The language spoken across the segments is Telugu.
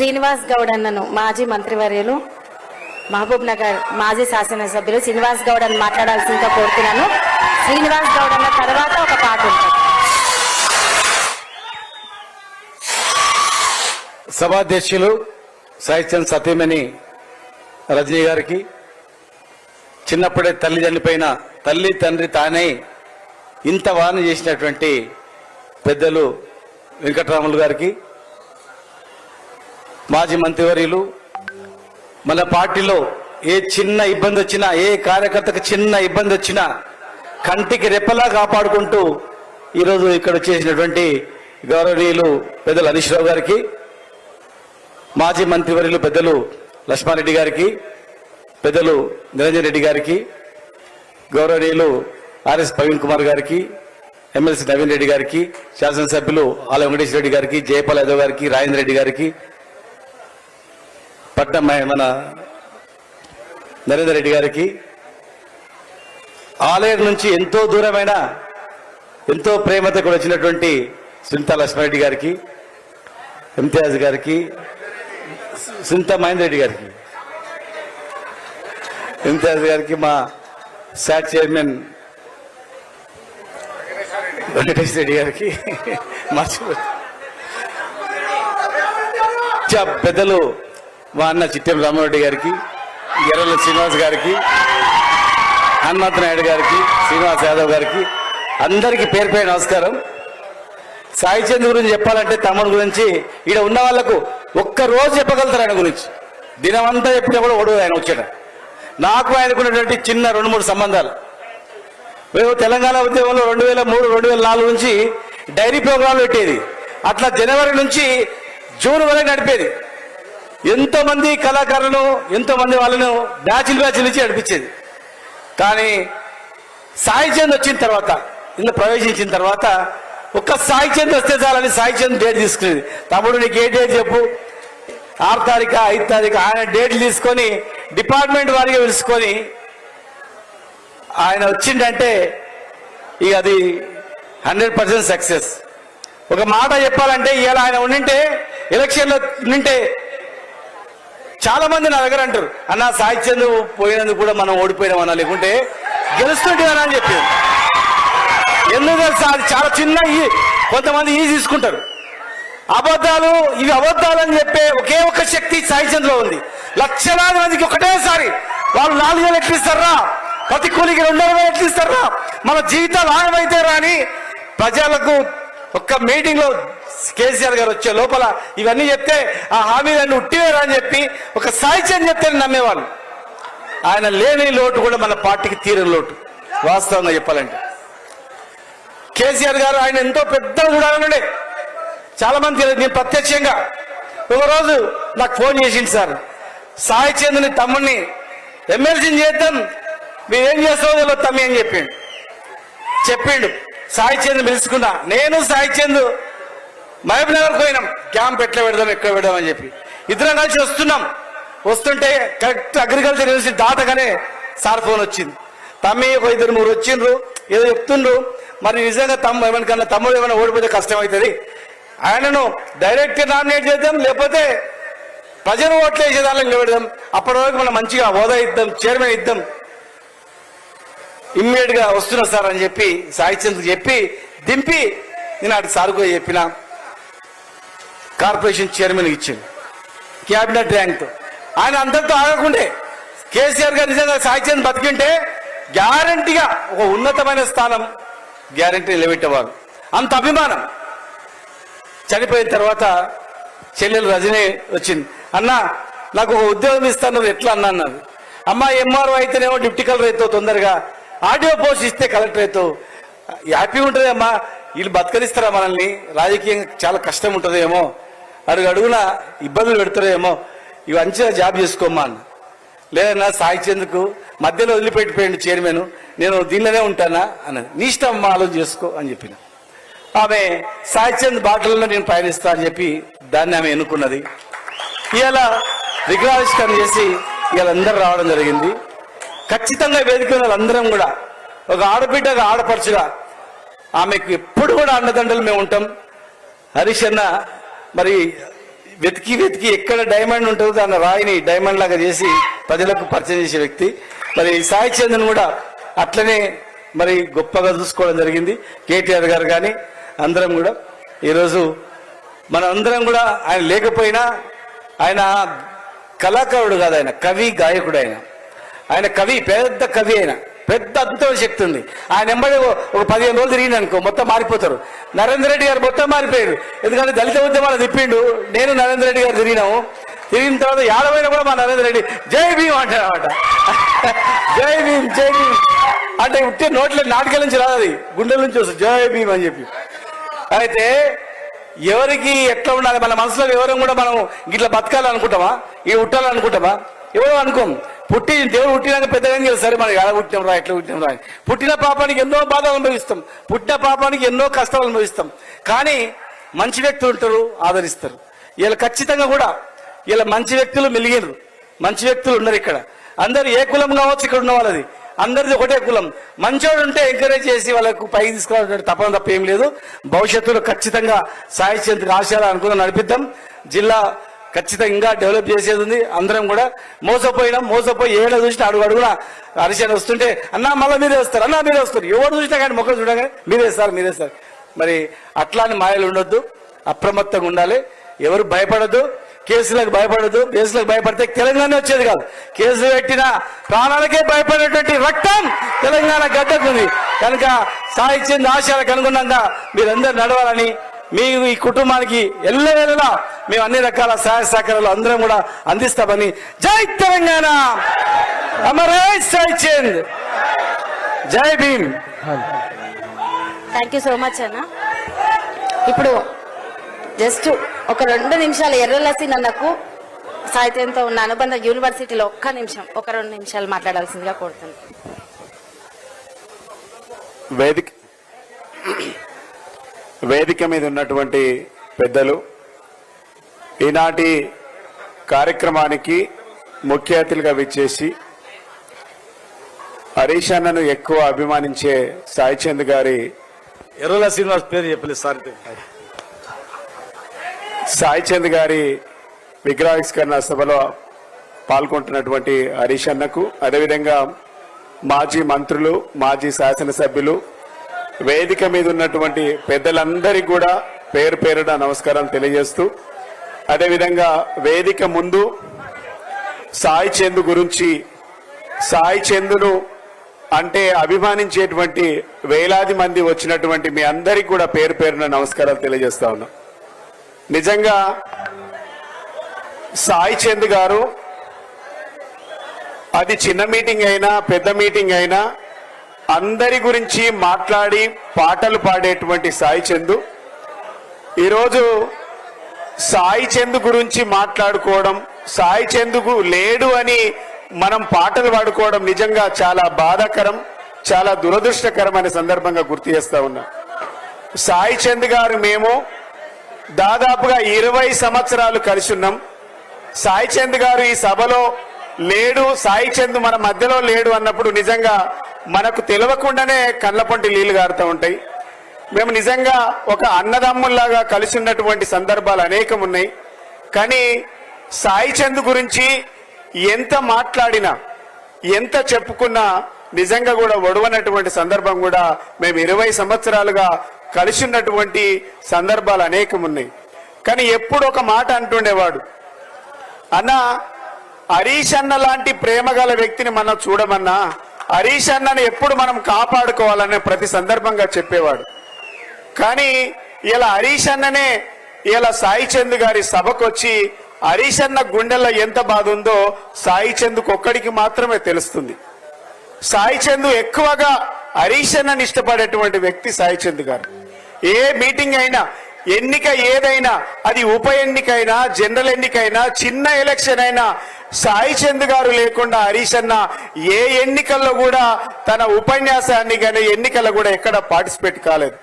శ్రీనివాస్ గౌడ్ అన్నను మాజీ మంత్రివర్యులు మహబూబ్ నగర్ మాజీ శాసనసభ్యులు శ్రీనివాస్ గౌడ్ అని మాట్లాడాల్సిందిగా కోరుతున్నాను. శ్రీనివాస్ గౌడ్ అన్న తర్వాత ఒక పాట ఉంటుంది. సభాధ్యక్షులు సాహిత్యం సత్యమణి రజనీ గారికి చిన్నప్పుడే తల్లి చనిపోయిన తల్లి తండ్రి తానే ఇంత వాన చేసినటువంటి పెద్దలు వెంకటరాములు గారికి మాజీ మంత్రివర్యులు మన పార్టీలో ఏ చిన్న ఇబ్బంది వచ్చినా ఏ కార్యకర్తకు చిన్న ఇబ్బంది వచ్చినా కంటికి రెప్పలా కాపాడుకుంటూ ఈరోజు ఇక్కడ చేసినటువంటి గౌరవనీయులు పెద్దలు హరీష్ రావు గారికి మాజీ మంత్రివర్యులు పెద్దలు లక్ష్మారెడ్డి గారికి పెద్దలు నిరంజన్ రెడ్డి గారికి గౌరవనీయులు ఆర్ఎస్ ప్రవీణ్ కుమార్ గారికి ఎమ్మెల్సీ నవీన్ రెడ్డి గారికి శాసనసభ్యులు ఆల వెంకటేశ్వర రెడ్డి గారికి జయపాల్ యాదవ్ గారికి రాజేంద్ర రెడ్డి గారికి పట్నం మన నరేందర్ రెడ్డి గారికి ఆలయం నుంచి ఎంతో దూరమైన ఎంతో ప్రేమతో కూడా వచ్చినటువంటి సునీత లక్ష్మారెడ్డి గారికి ఇమ్తియాజ్ గారికి సునీత మహేందర్ రెడ్డి గారికి. ఇమ్తియాజ్ గారికి మా శాట్ చైర్మన్ వెంకటేష్ రెడ్డి గారికి మర్చిపో పెద్దలు మా అన్న చిట్టెం రామారెడ్డి గారికి ఎర్రల శ్రీనివాస్ గారికి హనుమంత నాయుడు గారికి శ్రీనివాస్ యాదవ్ గారికి అందరికీ పేరు పేరు నమస్కారం. సాయి చంద్ గురించి చెప్పాలంటే తమ్ముడు గురించి ఈడ ఉన్న వాళ్ళకు ఒక్క రోజు చెప్పగలుగుతారు ఆయన గురించి. దినమంతా చెప్పినా కూడా ఓడదు ఆయన వచ్చాడు నాకు ఆయనకున్నటువంటి చిన్న రెండు మూడు సంబంధాలు. మేము తెలంగాణ ఉద్యమంలో రెండు వేల మూడు రెండు వేల నాలుగు నుంచి డైరీ ప్రోగ్రాంలు పెట్టేది. అట్లా జనవరి నుంచి జూన్ వరకు నడిపేది. ఎంతమంది కళాకారులను ఎంతోమంది వాళ్ళను బ్యాచ్లు బ్యాచ్లు ఇచ్చి నడిపించేది. కానీ సాయిచంద్ వచ్చిన తర్వాత ఇందులో ప్రవేశించిన తర్వాత ఒక్క సాయిచంద్ వస్తే చాలని సాయిచంద్ డేట్ తీసుకునేది. తమ్ముడు నీకు ఏ డేట్ చెప్పు? ఆరు తారీఖు ఐదు తారీఖు ఆయన డేట్లు తీసుకొని డిపార్ట్మెంట్ వారిగా పిలుచుకొని ఆయన వచ్చిండంటే ఇక అది హండ్రెడ్ పర్సెంట్ సక్సెస్. ఒక మాట చెప్పాలంటే ఇవాళ ఆయన ఉండింటే ఎలక్షన్లో ఉండింటే చాలా మంది నా దగ్గర అంటారు అన్న సాయి చంద్ పోయినందుకు కూడా మనం ఓడిపోయినామన్నా లేకుంటే గెలుస్తుంటేనా అని చెప్పి. ఎందుకు తెలుసా? అది చాలా చిన్న ఈ కొంతమంది ఈ తీసుకుంటారు. అబద్ధాలు ఇవి అబద్ధాలు అని చెప్పే ఒకే ఒక శక్తి సాయి చంద్రలో ఉంది. లక్షలాది మందికి ఒకటేసారి వాళ్ళు నాలుగు వేలు ఎట్లిస్తారా? ప్రతి కూలికి రెండు వేలు ఎట్లిస్తారా? మన జీవితాలు ఆగమైతే రాని ప్రజలకు ఒక్క మీటింగ్లో కేసీఆర్ గారు వచ్చే లోపల ఇవన్నీ చెప్తే ఆ హామీలన్నీ ఉట్టివేరా అని చెప్పి ఒక సాహిత్యం చెప్తే నమ్మేవాళ్ళు. ఆయన లేని లోటు కూడా మన పార్టీకి తీరని లోటు వాస్తవంగా చెప్పాలంటే. కేసీఆర్ గారు ఆయన ఎంతో పెద్ద చూడాలనుండే చాలా మంది తెలియదు నేను ప్రత్యక్షంగా. ఒక రోజు నాకు ఫోన్ చేసింది సార్ సాయి చంద్రుని తమ్ముడిని ఎమ్మెల్సీని చేద్దాం మీరేం చేస్తావో తెలియదు తమ్మి అని చెప్పిండు. చెప్పిండు సాయి చంద్ర పిలుచుకున్నా. నేను సాయి చంద్రు మహబూబ్ నగర్ పోయినాం. క్యాంప్ ఎట్లా పెడదాం ఎక్కడ పెడదాం అని చెప్పి. ఇద్దరం కలిసి వస్తున్నాం. వస్తుంటే కరెక్ట్ అగ్రికల్చర్ యూనివర్సిటీ దాటగానే సార్ ఫోన్ వచ్చింది. తమ్మి ఒక ఇద్దరు మూడు వచ్చిండ్రు. ఏదో చెప్తుండ్రు. మరి నిజంగా తమ్ము ఎవరికన్నా తమ్ముడు ఏమైనా ఓడిపోతే కష్టం అవుతుంది ఆయనను డైరెక్ట్ నామినేట్ చేద్దాం లేకపోతే ప్రజలు ఓట్లు వేసేదాన్ని నిలబెడదాం. అప్పటి వరకు మనం మంచిగా హోదా ఇద్దాం చైర్మన్ ఇద్దాం. ఇమ్మీడియట్గా వస్తున్నా సార్ అని చెప్పి సాయి చెప్పి దింపి నేను అటు సార్కు చెప్పిన. కార్పొరేషన్ చైర్మన్ ఇచ్చింది క్యాబినెట్ ర్యాంక్తో. ఆయన అందరితో ఆగకుండే కేసీఆర్ గారు నిజంగా సాహిత్యాన్ని బతికింటే గ్యారంటీగా ఒక ఉన్నతమైన స్థానం గ్యారంటీ నిలబెట్టేవారు. అంత అభిమానం. చనిపోయిన తర్వాత చెల్లెలు రజనీ వచ్చింది. అన్న నాకు ఒక ఉద్యోగం ఇస్తాను ఎట్లా అన్నా? అన్నది అమ్మ ఎంఆర్ఓ అయితేనేమో డిప్టీ కలెక్టర్ అవుతావు తొందరగా. ఆడియో పోస్ట్ ఇస్తే కలెక్టర్ అవుతావు హ్యాపీ ఉంటుంది అమ్మా వీళ్ళు బతకరిస్తారా మనల్ని? రాజకీయంగా చాలా కష్టం ఉంటుందేమో. అడుగు అడుగున ఇబ్బందులు పెడతారేమో ఇవి మంచిగా జాబ్ చేసుకోమ్మా అన్న. లేదన్నా సాయి మధ్యలో వదిలిపెట్టిపోయింది చైర్మన్ నేను దీనిలోనే ఉంటానా అన్నది. నీ ఇష్టం ఆలోచన చేసుకో అని చెప్పిన. ఆమె సాయిచంద్ బాటలలో నేను పయనిస్తా అని చెప్పి దాన్ని ఆమె ఎన్నుకున్నది. ఇలా విగ్రహావిష్కరణ చేసి ఇవాళ రావడం జరిగింది. ఖచ్చితంగా వేదిక వాళ్ళందరం కూడా ఒక ఆడబిడ్డగా ఆడపడుచుగా ఆమెకు ఎప్పుడు కూడా అండదండలు మేము ఉంటాం. హరీష్ అన్న మరి వెతికి వెతికి ఎక్కడ డైమండ్ ఉంటుందో దాన్ని రాయిని డైమండ్ లాగా చేసి ప్రజలకు పరిచయం చేసే వ్యక్తి. మరి సాయి చంద్రన్ కూడా అట్లనే మరి గొప్పగా చూసుకోవడం జరిగింది. కేటీఆర్ గారు కానీ అందరం కూడా. ఈరోజు మన అందరం కూడా ఆయన లేకపోయినా ఆయన కళాకారుడు కాదు ఆయన కవి గాయకుడు ఆయన. ఆయన కవి పెద్ద కవి ఆయన. పెద్ద అద్భుతమైన శక్తి ఉంది. ఆయన ఎంబడి ఒక పదిహేను రోజులు తిరిగింది అనుకో మొత్తం మారిపోతారు. నరేంద్ర రెడ్డి గారు మొత్తం మారిపోయారు. ఎందుకంటే దళిత ఉద్యమాలు తిప్పిండు. నేను నరేంద్ర రెడ్డి గారు తిరిగినాము. తిరిగిన తర్వాత యాడవైన కూడా మా నరేంద్ర రెడ్డి జై భీమ్ అంటారనమాట అనమాట జై భీమ్ జై భీమ్. అంటే ఉట్టే నోట్ల నాటకాల నుంచి రాదు అది. గుండెల నుంచి వస్తుంది. జై భీమ్ అని చెప్పి. అయితే ఎవరికి ఎట్లా ఉండాలి? మన మనసులో ఎవరం కూడా మనం ఇట్లా బతకాలనుకుంటామా? ఈ ఉట్టాలనుకుంటామా? ఎవరు అనుకోం పుట్టి దేవుడు పుట్టినాక పెద్దగా సరే మనకి ఎలా పుట్టినాం రా ఎట్లా పుట్టినాం రా పుట్టిన పాపానికి ఎన్నో బాధలు అనుభవిస్తాం. పుట్టిన పాపానికి ఎన్నో కష్టాలు అనుభవిస్తాం. కానీ మంచి వ్యక్తులు ఉంటారు ఆదరిస్తారు. వీళ్ళు ఖచ్చితంగా కూడా వీళ్ళ మంచి వ్యక్తులు మెలిగినరు. మంచి వ్యక్తులు ఉన్నారు ఇక్కడ. అందరు ఏ కులం కావచ్చు ఇక్కడ ఉన్న వాళ్ళది. అందరిది ఒకటే కులం. మంచోడు ఉంటే ఎంకరేజ్ చేసి వాళ్ళకు పైకి తీసుకురావాలంటే తప్పన తప్ప ఏం లేదు. భవిష్యత్తులో ఖచ్చితంగా సాయి చంద్ర ఆశయాలు అనుకుని నడిపిద్దాం. జిల్లా ఖచ్చితంగా ఇంకా డెవలప్ చేసేది ఉంది. అందరం కూడా మోసపోయినాం మోసపోయి ఏడ చూసినా అడుగు అడుగున అరిశాను వస్తుంటే అన్నా మళ్ళీ మీరే వస్తారు అన్నా మీరే వస్తారు. ఎవరు చూసినా కానీ మొక్కలు చూడగానే మీరేస్తారు మీరేస్తారు మరి అట్లాని మాయలు ఉండొద్దు అప్రమత్తంగా ఉండాలి. ఎవరు భయపడద్దు కేసులకు భయపడద్దు. కేసులకు భయపడితే తెలంగాణ వచ్చేది కాదు. కేసులు పెట్టిన ప్రాణాలకే భయపడేటువంటి రక్తం తెలంగాణ గడ్డకుంది. కనుక సాహిత్యం చంద్ ఆశయాలకు అనుగుణంగా మీరందరూ నడవాలని మీ ఈ కుటుంబానికి ఎల్లవేళలా మేము అన్ని రకాల సహాయ సహకారాలు అందరం కూడా అందిస్తామని జై తెలంగాణ. అమరే చంద్. జై Bhim. Thank you so much అన్న. ఇప్పుడు జస్ట్ ఒక రెండు నిమిషాలు ఎర్రలసి నన్నకు సాహిత్యంతో ఉన్న అనుబంధ యూనివర్సిటీలో ఒక్క నిమిషం ఒక రెండు నిమిషాలు మాట్లాడాల్సిందిగా కోరుతున్నాను. వేదిక వేదిక మీద ఉన్నటువంటి పెద్దలు ఈనాటి కార్యక్రమానికి ముఖ్య అతిథిగా విచ్చేసి హరీష్ అన్నను ఎక్కువ అభిమానించే సాయిచంద్ గారి ఎర్రల శ్రీనివాస్ పేరు చెప్పలేదు సార్. సాయిచంద్ గారి విగ్రహావిష్కరణ సభలో పాల్గొంటున్నటువంటి హరీష్ అన్నకు అదేవిధంగా మాజీ మంత్రులు మాజీ శాసనసభ్యులు వేదిక మీద ఉన్నటువంటి పెద్దలందరికీ కూడా పేరు పేరున నమస్కారం తెలియజేస్తూ అదేవిధంగా వేదిక ముందు సాయి చందు గురించి సాయి చందును అంటే అభిమానించేటువంటి వేలాది మంది వచ్చినటువంటి మీ అందరికీ కూడా పేరు పేరున నమస్కారాలు తెలియజేస్తా ఉన్నా. నిజంగా సాయి చంద్ గారు అది చిన్న మీటింగ్ అయినా పెద్ద మీటింగ్ అయినా అందరి గురించి మాట్లాడి పాటలు పాడేటువంటి సాయి చందు. ఈరోజు సాయి చందు గురించి మాట్లాడుకోవడం సాయి చందుకు లేడు అని మనం పాటలు పాడుకోవడం నిజంగా చాలా బాధాకరం చాలా దురదృష్టకరం అనే సందర్భంగా గుర్తు చేస్తా ఉన్నా. సాయి చంద్ గారు మేము దాదాపుగా ఇరవై సంవత్సరాలు కలిసి ఉన్నాం. సాయి చంద్ గారు ఈ సభలో లేడు సాయి చంద్ మన మధ్యలో లేడు అన్నప్పుడు నిజంగా మనకు తెలియకుండానే కళ్ళపంటి నీళ్ళు గారుతూ ఉంటాయి. మేము నిజంగా ఒక అన్నదమ్ముల్లాగా కలిసి ఉన్నటువంటి సందర్భాలు అనేకం ఉన్నాయి. కానీ సాయి చంద్ గురించి ఎంత మాట్లాడినా ఎంత చెప్పుకున్నా నిజంగా కూడా ఒడవనటువంటి సందర్భం కూడా మేము ఇరవై సంవత్సరాలుగా కలిసి ఉన్నటువంటి సందర్భాలు అనేకం ఉన్నాయి. కానీ ఎప్పుడు ఒక మాట అంటుండేవాడు అన్న హరీష్ అన్న లాంటి ప్రేమ గల వ్యక్తిని మనం చూడమన్నా హరీష్ అన్నను ఎప్పుడు మనం కాపాడుకోవాలనే ప్రతి సందర్భంగా చెప్పేవాడు. కానీ ఇలా హరీష్ అన్ననే ఇలా సాయి చంద్ గారి సభకు వచ్చి హరీష్ అన్న గుండెల్లో ఎంత బాధ ఉందో సాయి చంద్కు ఒక్కడికి మాత్రమే తెలుస్తుంది. సాయి చంద్ ఎక్కువగా హరీష్ అన్నని ఇష్టపడేటువంటి వ్యక్తి సాయి చంద్ గారు. ఏ మీటింగ్ అయినా ఎన్నిక ఏదైనా అది ఉప ఎన్నికైనా జనరల్ ఎన్నికైనా చిన్న ఎలక్షన్ అయినా సాయి చంద్ గారు లేకుండా హరీష్ అన్న ఏ ఎన్నికల్లో కూడా తన ఉపన్యాసాన్ని కానీ ఎన్నికల్లో కూడా ఎక్కడ పార్టిసిపేట్ కాలేదు.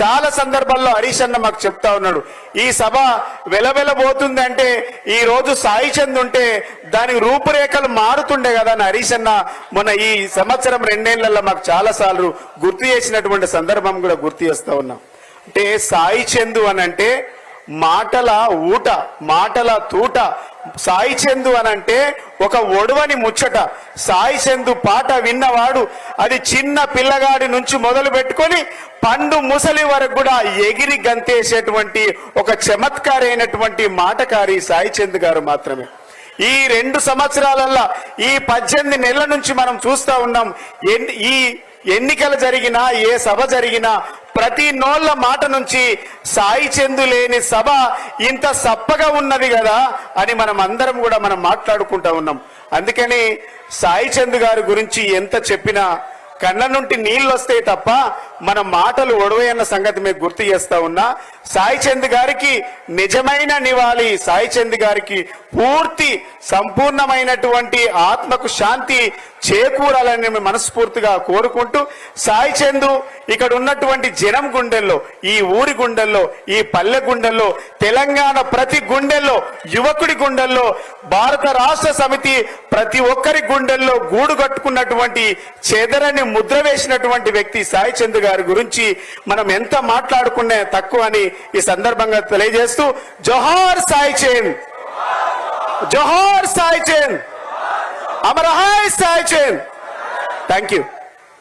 చాలా సందర్భాల్లో హరీష్ అన్న మాకు చెప్తా ఉన్నాడు ఈ సభ వెలవెలబోతుందంటే ఈ రోజు సాయి చంద్ ఉంటే దాని రూపురేఖలు మారుతుండే కదా అని హరీష్ అన్న మొన్న ఈ సంవత్సరం రెండేళ్ళలో మాకు చాలా సార్లు గుర్తు చేసినటువంటి సందర్భం కూడా గుర్తు చేస్తా ఉన్నాం. అంటే సాయి చందు అని అంటే మాటల ఊట మాటల తూట. సాయి చందు అని అంటే ఒక ఒడవని ముచ్చట. సాయి చందు పాట విన్నవాడు అది చిన్న పిల్లగాడి నుంచి మొదలు పెట్టుకొని పండు ముసలి వరకు కూడా ఎగిరి గంతేసేటువంటి ఒక చమత్కారైనటువంటి మాటకారి సాయి చంద్ గారు మాత్రమే. ఈ రెండు సంవత్సరాలల్లా ఈ పద్దెనిమిది నెలల నుంచి మనం చూస్తా ఉన్నాం ఎన్ని- ఈ ఎన్నికలు జరిగినా ఏ సభ జరిగినా ప్రతి నోళ్ళ మాట నుంచి సాయి చందు లేని సభ ఇంత సప్పగా ఉన్నది కదా అని మనం అందరం కూడా మనం మాట్లాడుకుంటా ఉన్నాం. అందుకని సాయి చంద్ గారి గురించి ఎంత చెప్పినా కళ్ళ నుండి నీళ్ళు వస్తాయి తప్ప మన మాటలు ఒడవయన్న సంగతి మీకు గుర్తు చేస్తా ఉన్నా. సాయి చంద్ గారికి నిజమైన నివాళి సాయి చంద్ గారికి పూర్తి సంపూర్ణమైనటువంటి ఆత్మకు శాంతి చేకూరాలని మేము మనస్ఫూర్తిగా కోరుకుంటూ సాయి చందు ఇక్కడ ఉన్నటువంటి జనం గుండెల్లో ఈ ఊరి గుండెల్లో ఈ పల్లె గుండెల్లో తెలంగాణ ప్రతి గుండెల్లో యువకుడి గుండెల్లో భారత రాష్ట్ర సమితి ప్రతి ఒక్కరి గుండెల్లో గూడు కట్టుకున్నటువంటి చెదరని ముద్ర వేసినటువంటి వ్యక్తి సాయి చంద్ గారు. గురించి మనం ఎంత మాట్లాడుకునే తక్కువ అని ఈ సందర్భంగా తెలియజేస్తూ జోహార్ సాయి చేన్. జోహార్ సాయి చేన్. అమరహాయ్ సాయి చేన్. Thank you